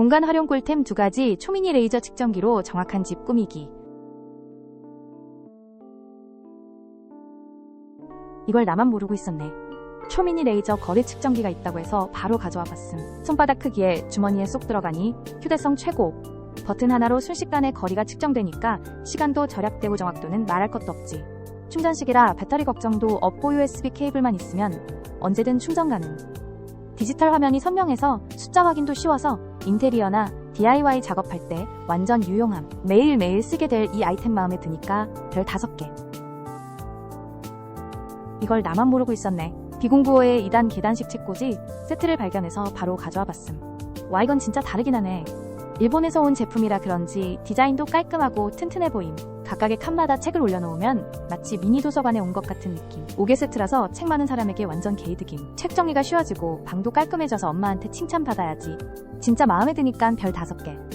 공간 활용 꿀템 두 가지 초미니 레이저 측정기로 정확한 집 꾸미기. 이걸 나만 모르고 있었네. 초미니 레이저 거리 측정기가 있다고 해서 바로 가져와 봤음. 손바닥 크기에 주머니에 쏙 들어가니 휴대성 최고. 버튼 하나로 순식간에 거리가 측정되니까 시간도 절약되고 정확도는 말할 것도 없지. 충전식이라 배터리 걱정도 없고 USB 케이블만 있으면 언제든 충전 가능. 디지털 화면이 선명해서 숫자 확인도 쉬워서 인테리어나 DIY 작업할 때 완전 유용함. 매일매일 쓰게 될 이 아이템 마음에 드니까 별 5개. 이걸 나만 모르고 있었네. 비공구호의 2단 계단식 책꽂이 세트를 발견해서 바로 가져와 봤음. 와 이건 진짜 다르긴 하네. 일본에서 온 제품이라 그런지 디자인도 깔끔하고 튼튼해 보임. 각각의 칸마다 책을 올려놓으면 마치 미니 도서관에 온 것 같은 느낌. 5개 세트라서 책 많은 사람에게 완전 개이득임. 책 정리가 쉬워지고 방도 깔끔해져서 엄마한테 칭찬받아야지. 진짜 마음에 드니까 별 5개.